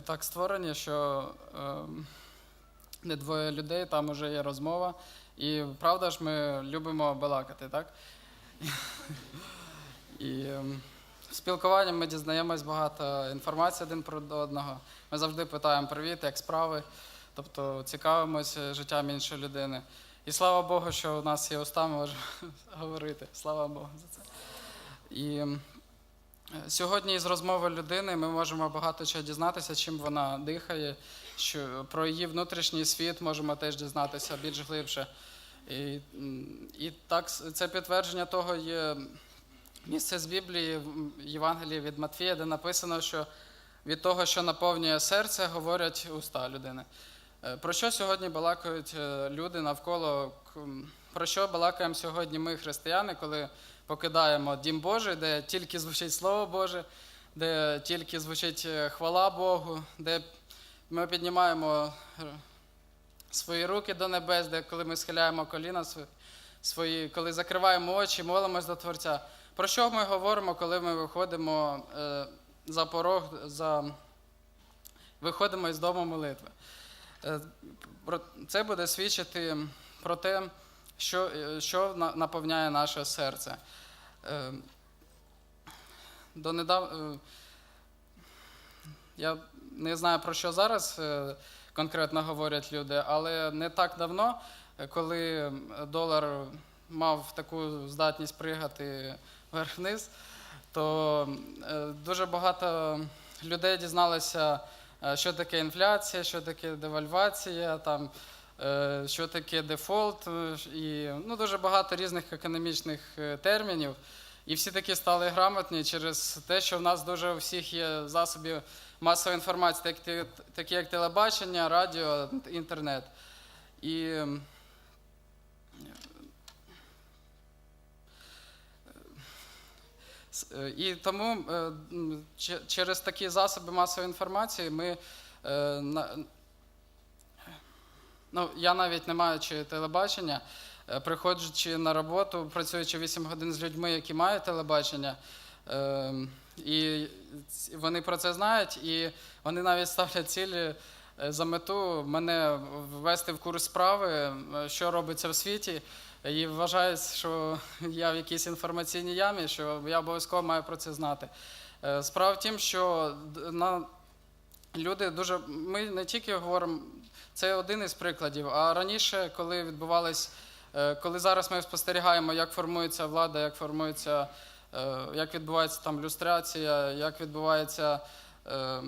Ми так створені, що ем, не двоє людей, там вже є розмова. І правда ж, ми любимо балакати, так? І ем, спілкуванням ми дізнаємось багато інформації один про одного. Ми завжди питаємо привіт, як справи, тобто цікавимося життям іншої людини. І слава Богу, що у нас є уста, ми говорити. Слава Богу за це. І ем, Сьогодні із розмови людини ми можемо багато чого дізнатися, чим вона дихає, що про її внутрішній світ можемо теж дізнатися більш глибше. І, і так, це підтвердження того є місце з Біблії, в Євангелії від Матфія, де написано, що від того, що наповнює серце, говорять уста людини. Е, Про що сьогодні балакають е, люди навколо? Про що балакаємо сьогодні ми, християни, коли покидаємо дім Божий, де тільки звучить Слово Боже, де тільки звучить е, хвала Богу, де ми піднімаємо е, свої руки до небес, де коли ми схиляємо коліна свої, коли закриваємо очі, молимось до Творця. Про що ми говоримо, коли ми виходимо е, за порог, за... виходимо із дому молитви? Це буде свідчити про те, що, що наповняє наше серце. Е, Донедав... е, Я не знаю, про що зараз е, конкретно говорять люди, але не так давно, коли долар мав таку здатність пригати вверх-вниз, то дуже багато людей дізналися, що таке інфляція, що таке девальвація, там, що таке дефолт, е, і ну, дуже багато різних економічних е, термінів. І всі такі стали грамотні через те, що в нас дуже у всіх є засоби масової інформації, такі, як телебачення, радіо, інтернет. І е, І тому е, через такі засоби масової інформації ми. Ну, я навіть не маючи телебачення, е, приходячи на роботу, працюючи 8 годин з людьми, які мають телебачення, е, і вони про це знають, і вони навіть ставлять цілі е, за мету мене ввести в курс справи, е, що робиться в світі, і вважають, що я в якійсь інформаційній ямі, що я обов'язково маю про це знати. Справа в тім, що на люди дуже. Ми не тільки говоримо, це один із прикладів. А раніше, коли відбувались, е, коли зараз ми спостерігаємо, як формується влада, як формується, е, як відбувається там люстрація, як відбуваються е,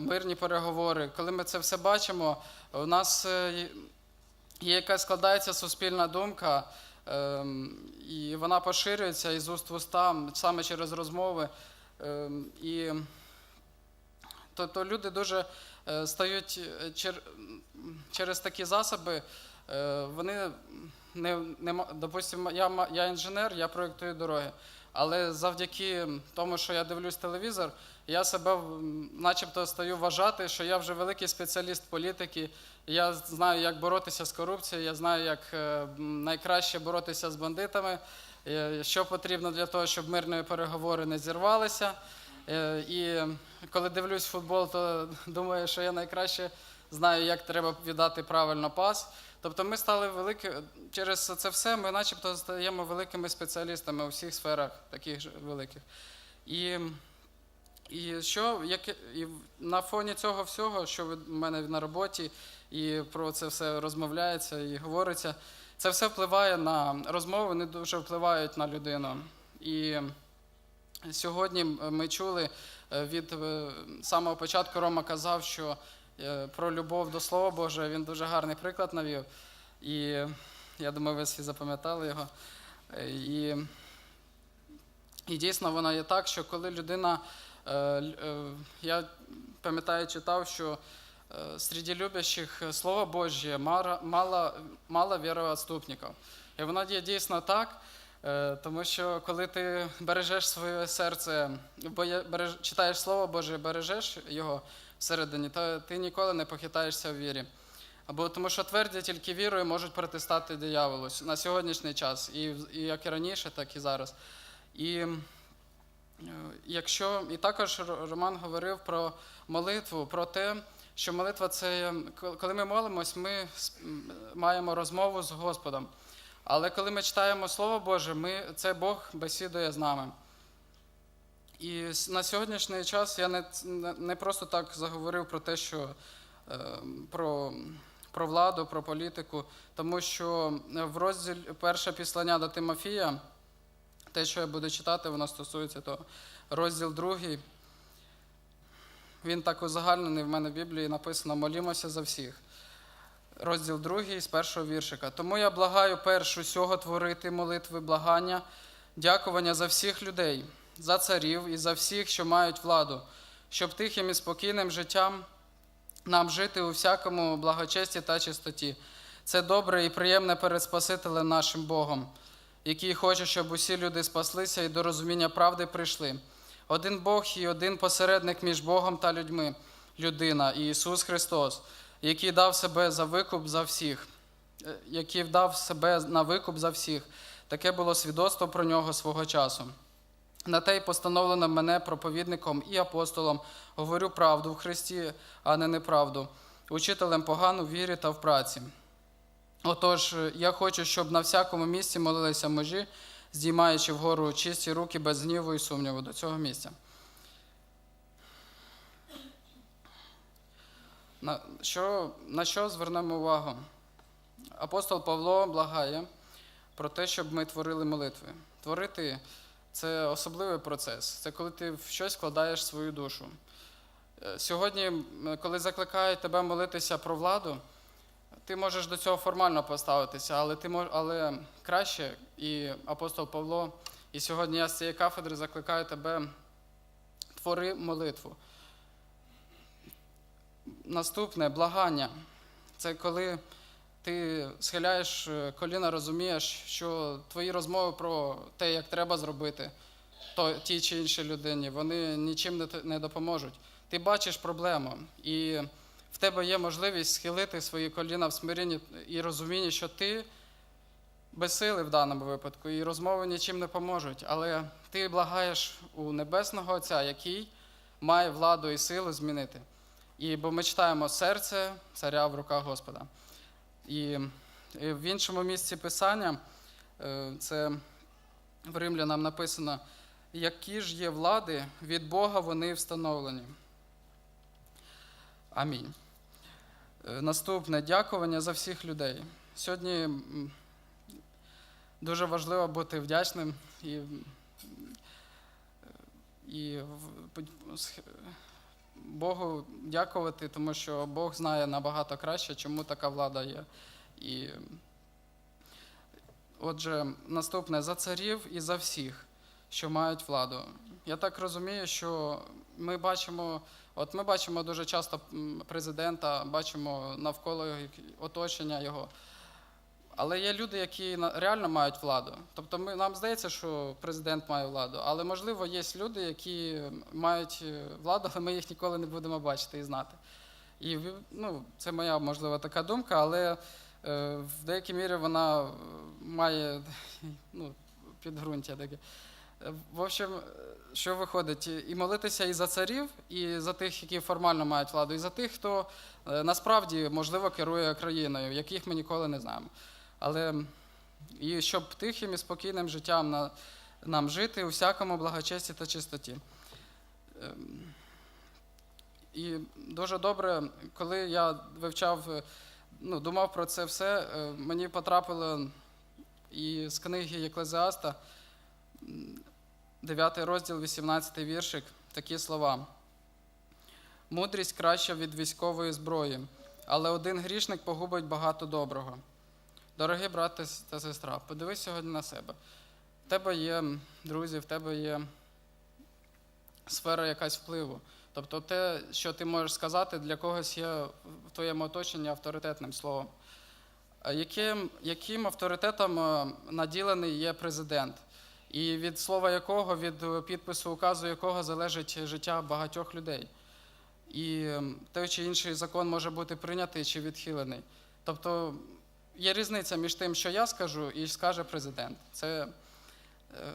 мирні переговори, коли ми це все бачимо, у нас є- якась складається суспільна думка, і вона поширюється із уст в уста саме через розмови. І то, то люди дуже е, стають е, чер, через такі засоби, е, вони не, не допустимо, я, я інженер, я проєктую дороги. Але завдяки тому, що я дивлюсь телевізор, я себе начебто стаю вважати, що я вже великий спеціаліст політики. Я знаю, як боротися з корупцією, я знаю, як найкраще боротися з бандитами, що потрібно для того, щоб мирні переговори не зірвалися. І коли дивлюсь футбол, то думаю, що я найкраще знаю, як треба віддати правильно пас. Тобто ми стали великі через це все, ми начебто стаємо великими спеціалістами у всіх сферах, таких же великих. І, і що яке, і на фоні цього всього, що від мене на роботі, і про це все розмовляється і говориться, це все впливає на розмови, вони дуже впливають на людину. І Сьогодні ми чули від е, самого початку Рома казав, що е, про любов до Слова Божого він дуже гарний приклад навів. І я думаю, ви всі запам'ятали його. Е, І, і дійсно воно є так, що коли людина, е, е, я пам'ятаю, читав, що е, серед любящих Слово Божє мало, мало, віроотступників. І воно є дійсно так. Е, Тому що коли ти бережеш своє серце, боє- береж, читаєш Слово Боже, бережеш його всередині, то ти ніколи не похитаєшся в вірі. Або тому що тверді тільки вірою можуть протистати дияволу на сьогоднішній час, і, і як і раніше, так і зараз. І Е, Якщо і також Роман говорив про молитву, про те, що молитва це коли ми молимось, ми маємо розмову з Господом. Але коли ми читаємо Слово Боже, ми, це Бог бесідує з нами. І на сьогоднішній час я не, не- просто так заговорив про те, що е, про, про владу, про політику, тому що в розділі перше післання до Тимофія, те, що я буду читати, воно стосується того. Розділ другий. Він так узагальнений в мене в Біблії написано Молімося за всіх. Розділ другий з першого віршика. Тому я благаю перш усього творити молитви, благання, дякування за всіх людей, за царів і за всіх, що мають владу, щоб тихим і спокійним життям нам жити у всякому благочесті та чистоті. Це добре і приємне перед Спасителем нашим Богом, який хоче, щоб усі люди спаслися і до розуміння правди прийшли. Один Бог і один посередник між Богом та людьми, людина Ісус Христос, який дав себе за викуп за всіх, е, який вдав себе на викуп за всіх. Таке було свідоцтво про нього свого часу. На те й постановлено мене проповідником і апостолом, говорю правду в Христі, а не неправду, учителем погану вірі та в праці. Отож, е, я хочу, щоб на всякому місці молилися мужі, здіймаючи вгору чисті руки без гніву і сумніву до цього місця. На що, на що звернемо увагу? Апостол Павло благає про те, щоб ми творили молитви. Творити це особливий процес. Це коли ти в щось вкладаєш свою душу. Е, Сьогодні, коли закликають тебе молитися про владу, ти можеш до цього формально поставитися, але ти мож, але краще, і апостол Павло, і сьогодні я з цієї кафедри закликаю тебе твори молитву. Наступне благання. Це коли ти схиляєш е, коліна, розумієш, що твої розмови про те, як треба зробити то, тій чи іншій людині, вони нічим не, допоможуть. Ти бачиш проблему, і в тебе є можливість схилити свої коліна в смиренні і розумінні, що ти безсили в даному випадку, і розмови нічим не поможуть. Але ти благаєш у Небесного Отця, який має владу і силу змінити. І бо ми читаємо серце царя в руках Господа. І, в іншому місці Писання е, це в Римлянам написано, які ж є влади, від Бога вони встановлені. Амінь. Е, Наступне дякування за всіх людей. Сьогодні дуже важливо бути вдячним і, і Богу дякувати, тому що Бог знає набагато краще, чому така влада є. І, отже, наступне за царів і за всіх, що мають владу. Я так розумію, що ми бачимо, от ми бачимо дуже часто президента, бачимо навколо оточення його. Але є люди, які реально мають владу. Тобто ми, нам здається, що президент має владу, але можливо є люди, які мають е, владу, але ми їх ніколи не будемо бачити і знати. І ну, це моя, можливо, така думка, але е, в деякій мірі вона має ну, підґрунтя таке. В общем, е, що виходить, і молитися і за царів, і за тих, які формально мають владу, і за тих, хто е, насправді, можливо, керує країною, яких ми ніколи не знаємо. Але і щоб тихим і спокійним життям на, нам жити у всякому благочесті та чистоті. Ем, І дуже добре, коли я вивчав, е, ну, думав про це все, е, мені потрапило і з книги Еклезіаста, 9 розділ, 18 віршик, такі слова. Мудрість краща від військової зброї, але один грішник погубить багато доброго. Дорогі брати та сестра, подивись сьогодні на себе. В тебе є друзі, в тебе є сфера якась впливу. Тобто те, що ти можеш сказати, для когось є в твоєму оточенні авторитетним словом. Яким, яким авторитетом е, наділений є президент? І від слова якого, від підпису указу якого залежить життя багатьох людей. І той чи інший закон може бути прийнятий чи відхилений. Тобто є різниця між тим, що я скажу, і скаже президент. Це е,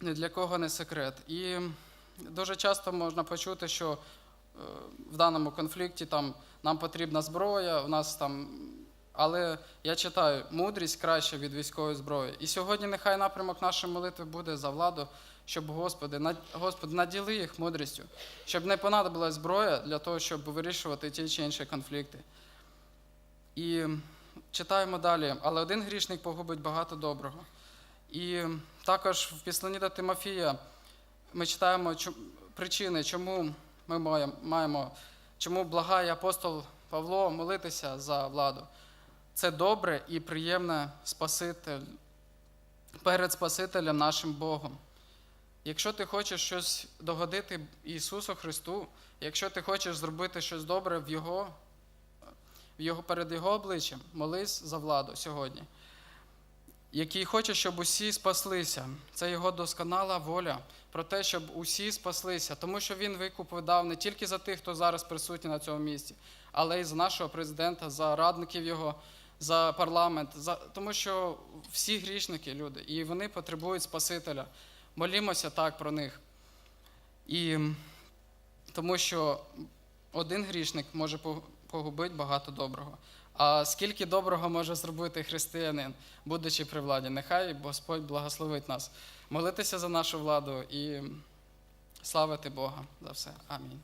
ні для кого не секрет. І дуже часто можна почути, що е, в даному конфлікті там, нам потрібна зброя, у нас там. Але я читаю, мудрість краще від військової зброї. І сьогодні нехай напрямок нашої молитви буде за владу, щоб Господи, над- Господи, наділи їх мудрістю, щоб не понадобилась зброя для того, щоб вирішувати ті чи інші конфлікти. І читаємо далі, але один грішник погубить багато доброго. І також в післанні до Тимофія ми читаємо причини, чому ми маємо, чому благає апостол Павло молитися за владу. Це добре і приємне Спаситель перед Спасителем нашим Богом. Якщо ти хочеш щось догодити Ісусу Христу, якщо ти хочеш зробити щось добре в Його, його, перед Його обличчям, молись за владу сьогодні, який хоче, щоб усі спаслися. Це Його досконала воля про те, щоб усі спаслися, тому що Він викуп видав не тільки за тих, хто зараз присутній на цьому місці, але й за нашого президента, за радників Його, за парламент, за... тому що всі грішники люди, і вони потребують Спасителя. Молімося так про них. І тому що один грішник може пог- погубити багато доброго. А скільки доброго може зробити християнин, будучи при владі? Нехай Господь благословить нас. Молитися за нашу владу і славити Бога за все. Амінь.